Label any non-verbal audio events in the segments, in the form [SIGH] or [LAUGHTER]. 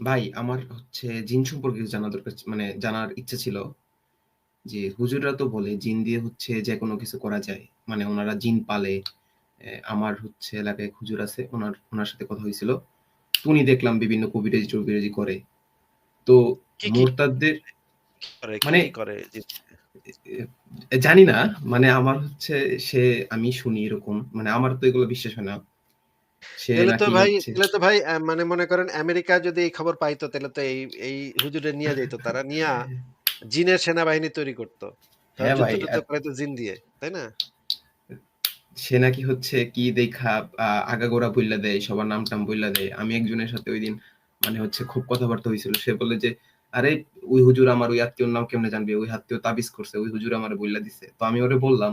ভাই আমার হচ্ছে জিন সম্পর্কে কিছু জানা দরকার মানে জানার ইচ্ছা ছিল। যে হুজুররা তো বলে জিন দিয়ে হচ্ছে যেকোনো কিছু করা যায়। মানে উনারা জিন পালে। অ্যা আমার হচ্ছে এলাকায় এক হুজুর আছে। উনার উনার সাথে কথা হইছিল। তো উনি দেখলাম বিভিন্ন কবিরাজি-টবিরাজি করে। তো কি, কি? মুরতাদদের কি করে? কি, মানে কি করে? জি। এ জানি না। মানে আমার হচ্ছে সে আমি শুনি এরকম। মানে আমার তো এগুলো বিশ্বাস হয় না। সে তাইলে তো ভাই তাইলে তো ভাই মানে মনে করেন আমেরিকা যদি এই খবর পাইতো তাইলে তো এই এই হুজুরে নিয়া যাইত তারা নিয়া জিনের সেনাবাহিনী তৈরি করত। হ্যাঁ ভাই। জিন দিয়ে। তাই না? সে নাকি হচ্ছে কি দেইখা আ আগাগোড়া বইল্লা দেয়, সবার নাম-টাম বইল্লা দেয়। আমি একজনের সাথে ওই দিন মানে হচ্ছে খুব কথাবার্তা হয়েছিল সে বলে যে, "আরে ওই হুজুর আমার ওই আত্মীয়র নাম কেমনে জানবে? ওই আত্মীয় তাবিজ করছে। ওই হুজুর আমার বইল্লা দিছে।" তো আমি ওরে বললাম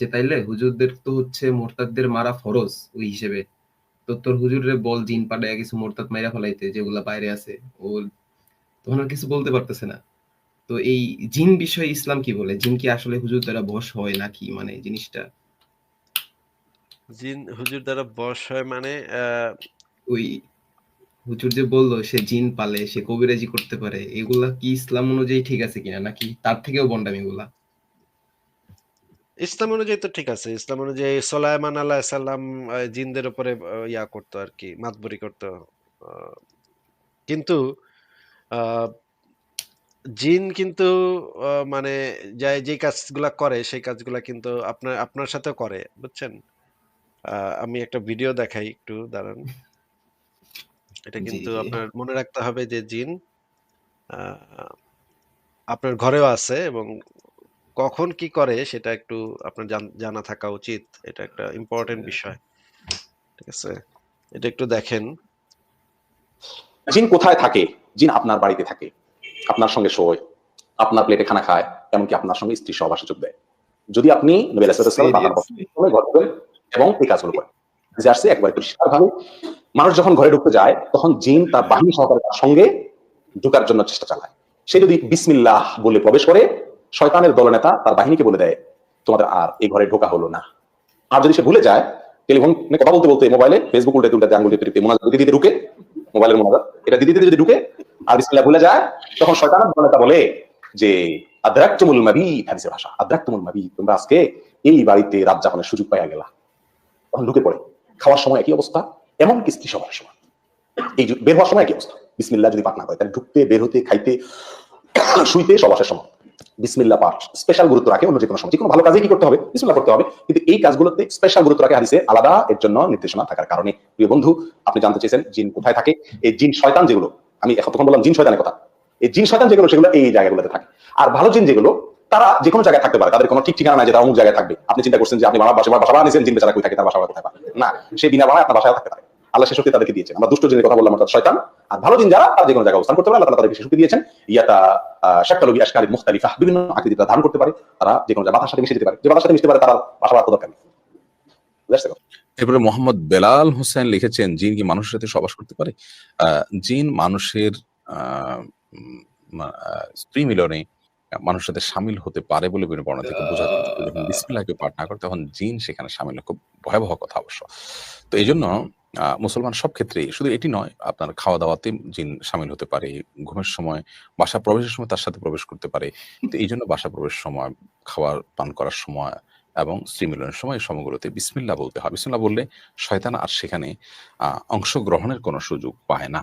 যে, "তাইলে হুজুরদের তো হচ্ছে মোরতাদদের মারা ফরজ ওই হিসেবে। তো তোর হুজুরে বল জিন পাঠাইয়া কিছু মোরতাদ মাইরা ফেলাইতে যেগুলা বাইরে আছে।" ও তখন আর কিছু বলতে পারতেছে না। তো এই জিন বিষয়ে ইসলাম কি বলে? জিন কি আসলে হুজুর দ্বারা বশ হয় নাকি মানে জিনিসটা? জিন হুজুর দ্বারা বশ হয় মানে ওই হুজুর যে বলল সে জিন পালে, সে কবিরাজি করতে পারে। এগুলা কি ইসলাম অনুযায়ী ঠিক আছে কিনা? নাকি তার থেকেও ভন্ডামি এগুলা? ইসলাম অনুযায়ী তো ঠিক আছে। ইসলাম অনুযায়ী সোলায়মান আলাইহিস সালাম আ জিনদের উপরে ইয়া করত আরকি, মাতবরি করত। কিন্তু জিন কিন্তু মানে যা যে কাজগুলা করে সেই কাজগুলা কিন্তু আপনার আপনার সাথে করে। বুঝছেন? আমি একটা ভিডিও দেখাই একটু দাঁড়ান। এটা জি, কিন্তু জি। আপনার মনে রাখতে হবে যে জিন আ আপনার ঘরেও আছে এবং কখন কি করে সেটা একটু আপনার জানা থাকা উচিত। এটা একটা ইম্পোর্টেন্ট বিষয়। ঠিক আছে? এটা একটু দেখেন। জিন কোথায় থাকে? জিন আপনার বাড়িতে থাকে। আপনার সঙ্গে শোয়, আপনার প্লেটে খানা খায়, এমনকি আপনার সঙ্গে স্ত্রী সহবাসে যোগ দেয়। যদি আপনি নবী এবং এই কাজগুলো করেন। আসছে একবারে পরিষ্কারভাবে মানুষ যখন ঘরে ঢুকতে যায় তখন জিন তার বাহিনী সহকারে তার সঙ্গে ঢোকার জন্য চেষ্টা চালায়। সে যদি বিসমিল্লাহ বলে প্রবেশ করে শয়তানের দলনেতা তার বাহিনীকে বলে দেয়, তোমাদের আর এই ঘরে ঢোকা হলো না। আর যদি সে ভুলে যায় টেলিফোনে কথা বলতে বলতে মোবাইলে ফেসবুক উল্টাতে উল্টাতে আঙ্গুল টিপতে টিপতে মোনাজাত দিতে দিতে ঢুকে মোবাইলের মোনাজাত এটা দিতে দিতে যদি ঢুকে আর বিসমিল্লাহ ভুলে যায় তখন শয়তানের দলনেতা বলে যে আদ্রাকতুমুল মাবিত হাদিসের ভাষা আদ্রাকতুমুল মাবিত তোমরা আজকে এই বাড়িতে রাত যাপনের সুযোগ পাইয়া গেলা। তখন ঢুকে পড়ে। খাওয়ার সময় একই অবস্থা এমন স্ত্রী সবার সময় এই বের হওয়ার সময় একই অবস্থা। যদি পাঠ না করে তাহলে ঢুকতে বের হতে খাইতে শুইতে সবাসের সময় বিসমিল্লাহ পাঠ স্পেশাল গুরুত্ব রাখে, অন্য যে কোনো সময়। যে কোনো ভালো কাজে কি করতে হবে? বিসমিল্লাহ করতে হবে। কিন্তু এই কাজগুলোতে স্পেশাল গুরুত্ব রাখে হাদিসে আলাদা এর জন্য নির্দেশনা থাকার কারণে। প্রিয় বন্ধু, আপনি জানতে চেয়েছেন জিন কোথায় থাকে? এই জিন শয়তান যেগুলো, আমি এখন বললাম জিন শয়তানের কথা। এই জিন শয়তান যেগুলো, সেগুলো এই জায়গাগুলোতে থাকে। আর ভালো জিন যেগুলো, তারা যে কোনো জায়গায় থাকতে পারে। তাদের কোনো ঠিক ঠিকানা নাই যে তারা অমুক জায়গায় থাকবে। আপনি চিন্তা করছেন যে আপনি বাবা, বাসা বাসা বানিয়েছেন, জিন বেচারা কই থাকে, তার বাসা কোথায় না, সে বিনা বানায় আপনার বাসায় থাকতে পারে। আল্লাহ সে শক্তি তাদেরকে দিয়েছে আমরা দুষ্ট জিনের কথা বললাম, অর্থাৎ শয়তান। আর ভালো জিন যারা, তারা যে কোনো জায়গায় অবস্থান করতে পারে। আল্লাহ তাদেরকে দিয়েছেন। ইয়াতা শাক্কালু আশকারি মুখতালিফা বিভিন্ন আকৃতি ধারণ করতে পারে। তারা যে কোনো বাতার সাথে মিশে যেতে পারে। যে বাতার সাথে মিশতে পারে, তারা বাসা দরকার নেই এরপরে মোহাম্মদ বেলাল হোসেন লিখেছেন, জিন কি মানুষের সাথে সবাস করতে পারে? জিন মানুষের স্ত্রী মিলনে মানুষের সাথে সামিল হতে পারে বলে থেকে বোঝা বিসমিল্লাহকে পাঠ না করে, তখন জিন সেখানে সামিল খুব ভয়াবহ কথা অবশ্য। তো এই জন্য মুসলমান সব ক্ষেত্রেই শুধু এটি নয় আপনার খাওয়া দাওয়াতে জিন সামিল হতে পারে ঘুমের সময় বাসা প্রবেশের সময় তার সাথে প্রবেশ করতে পারে তো এই জন্য বাসা প্রবেশের সময় খাবার পান করার সময় এবং স্ত্রী মিলনের সময় সময়গুলোতে বিসমিল্লাহ বলতে হয় বিসমিল্লাহ বললে শয়তান আর সেখানে আহ, অংশগ্রহণের কোনো সুযোগ পায় না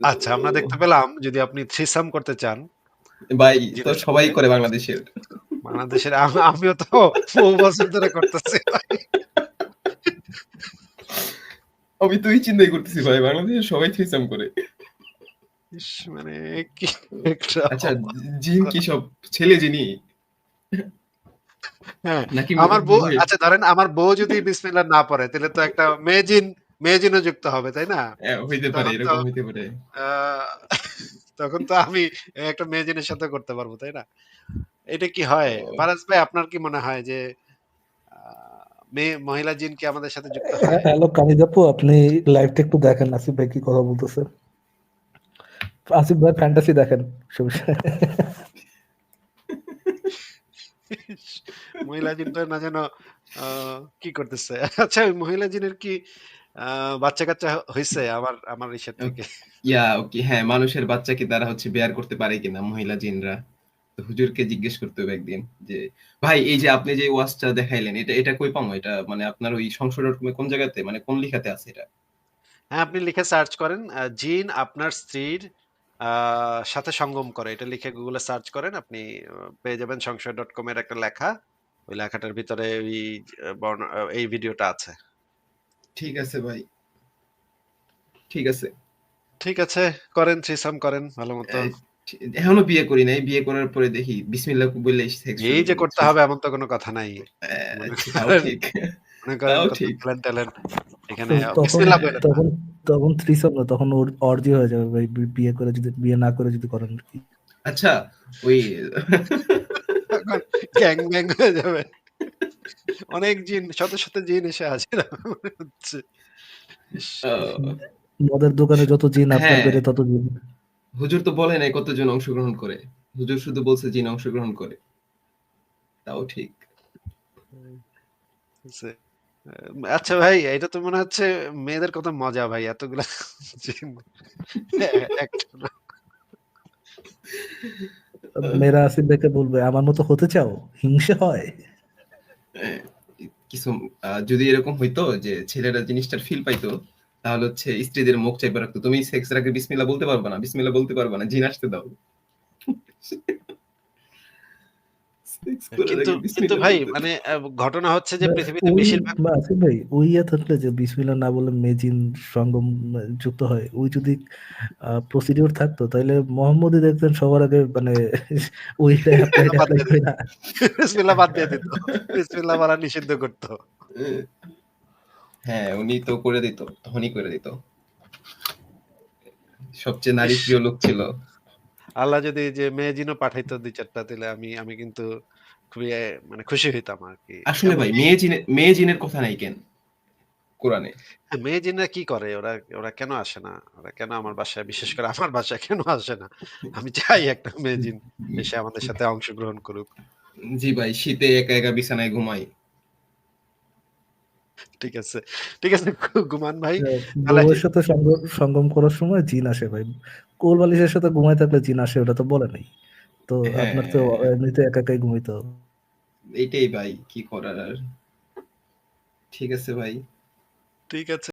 আচ্ছা আমরা দেখতে পেলাম যদি আপনি থ্রিসাম করতে চান ভাই তো সবাই করে বাংলাদেশের। বাংলাদেশের আমিও তো বহু বছর ধরে করতেছি ভাই। আমি তো এই চিন্তাই করতেছি ভাই বাংলাদেশের সবাই থ্রিসাম করে। মানে কি একটা আচ্ছা জিন কি সব ছেলে জিনি? হ্যাঁ আমার বউ আচ্ছা ধরেন আমার বউ যদি বিসমিল্লাহ না পড়ে তাহলে তো একটা মেয়ে জিন মেয়ে জিনও যুক্ত হবে তাই না হইতে পারে তখন তো এরকম হইতে পারে। তখন তো আমি একটা মেয়ে জিনের সাথে করতে পারব তাই না এটা কি হয়। ফারাজ ভাই আপনার কি মনে হয় যে মেয়ে মহিলা জিন কি আমাদের সাথে যুক্ত হ্যালো কানিজ আপু আপনি লাইভটা একটু দেখেন আসিফ ভাই কি কথা বলতেছে। আসিফ ভাই ফ্যান্টাসি দেখেন। মহিলা জিনটা না যেন আহ, কি করতেছে? আচ্ছা ওই মহিলা জিনের কি আহ, বাচ্চা কাচ্চা হয়েছে আমার আমার ইসের থেকে? ইয়া ওকে হ্যাঁ মানুষের বাচ্চাকে তারা হচ্ছে বেয়ার করতে পারে কিনা মহিলা জিনরা? হুজুরকে জিজ্ঞেস করতে হবে একদিন যে ভাই এই যে আপনি যে ওয়াজটা দেখাইলেন এটা এটা কই পামো? এটা মানে আপনার ওই সংসদ কোন জায়গাতে? মানে কোন লিখাতে আছে এটা? হ্যাঁ আপনি লিখে সার্চ করেন জিন আপনার স্ত্রীর সাথে সঙ্গম করে। এটা লিখে গুগলে সার্চ করেন আপনি পেয়ে যাবেন সংশয় ডট কম এর একটা লেখা। ওই লেখাটার ভিতরে ওই এই ভিডিওটা আছে। ঠিক আছে ভাই। ঠিক আছে। ঠিক আছে করেন থ্রিসাম করেন ভালো মতো এখনও বিয়ে করি নাই। বিয়ে করার পরে দেখি বিসমিল্লাহ বললে এই যে করতে হবে এমন তো কোনো কথা নাই। তাও ঠিক। করেন তাও কত ঠিক। ট্যালেন্ট ট্যালেন্ট এখানে বিসমিল্লাহ বলে তখন তখন থ্রিসম না তখন ওর অর্জি হয়ে যাবে ভাই বিয়ে করে যদি বিয়ে না করে যদি করেন আচ্ছা ওই গ্যাং ব্যাং হয়ে যাবে। অনেক জিন শত শত জিন এসে আহ, মদের দোকানে যত জিন আপনার হ্যাঁ। তত জিন। হুজুর তো বলে নাই কতজন অংশগ্রহণ করে। হুজুর শুধু বলছে জিন অংশগ্রহণ করে। তাও ঠিক। আচ্ছা ভাই এটা তো মনে হচ্ছে মেয়েদের কত মজা ভাই এতগুলা। [LAUGHS] মেয়েরা আসিফ ভাইকে বলবে আমার মতো হতে চাও? হিংসে হয়? কিছু যদি এরকম হইতো যে ছেলেরা জিনিসটার ফিল পাইতো তাহলে হচ্ছে স্ত্রীদের মুখ চাইবে রাখতো। তুমি সেক্সের আগে বিসমিল্লাহ বলতে পারবে না? বিসমিল্লাহ বলতে পারবে না? জিন আসতে দাও। কিন্তু কিন্তু ভাই মানে ঘটনা হচ্ছে যে পৃথিবীতে বেশিরভাগ ভাই ওই ইয়ে থাকলে যে বিসমিল্লাহ না বলে মেজিন সঙ্গম যুক্ত হয় ওই যদি প্রসিডিওর থাকতো তাহলে মোহাম্মদই দেখতেন সবার আগে মানে [LAUGHS] [LAUGHS] apply বাদ দিয়ে বিসমিল্লাহ বাদ দিয়ে দিত। বিসমিল্লাহ বলা নিষিদ্ধ করতো। হ্যাঁ উনি তো করে দিত তখনই করে দিত। সবচেয়ে নারী প্রিয় লোক ছিল। আল্লাহ যদি যে মেয়ে জিনও পাঠাইতো দুই চারটা দিলে আমি আমি কিন্তু খুবই মানে খুশি হইতাম আর কি। আসলে ভাই মেয়ে জিনের মেয়ে জিনের কথা নাই কেন? কোরআনে। হ্যাঁ, মেয়ে জিনরা কি করে? ওরা ওরা কেন আসে না? ওরা কেন আমার বাসায় বিশেষ করে আমার বাসায় কেন আসে না? আমি চাই একটা মেয়ে জিন এসে আমাদের সাথে অংশগ্রহণ করুক। জি ভাই শীতে একা একা বিছানায় ঘুমাই। ঠিক আছে ঠিক আছে গুমান ভাই। তাহলে- সাথে সঙ্গম করার সময় জিন আসে ভাই। কোল বালিশের সাথে ঘুমাই থাকলে জিন আসে ওটা তো বলে নাই। তো হ্যাঁ। আপনার তো এমনিতে একা একাই ঘুমাইতে হবে এইটাই ভাই কি করার আর? ঠিক আছে ভাই। ঠিক আছে।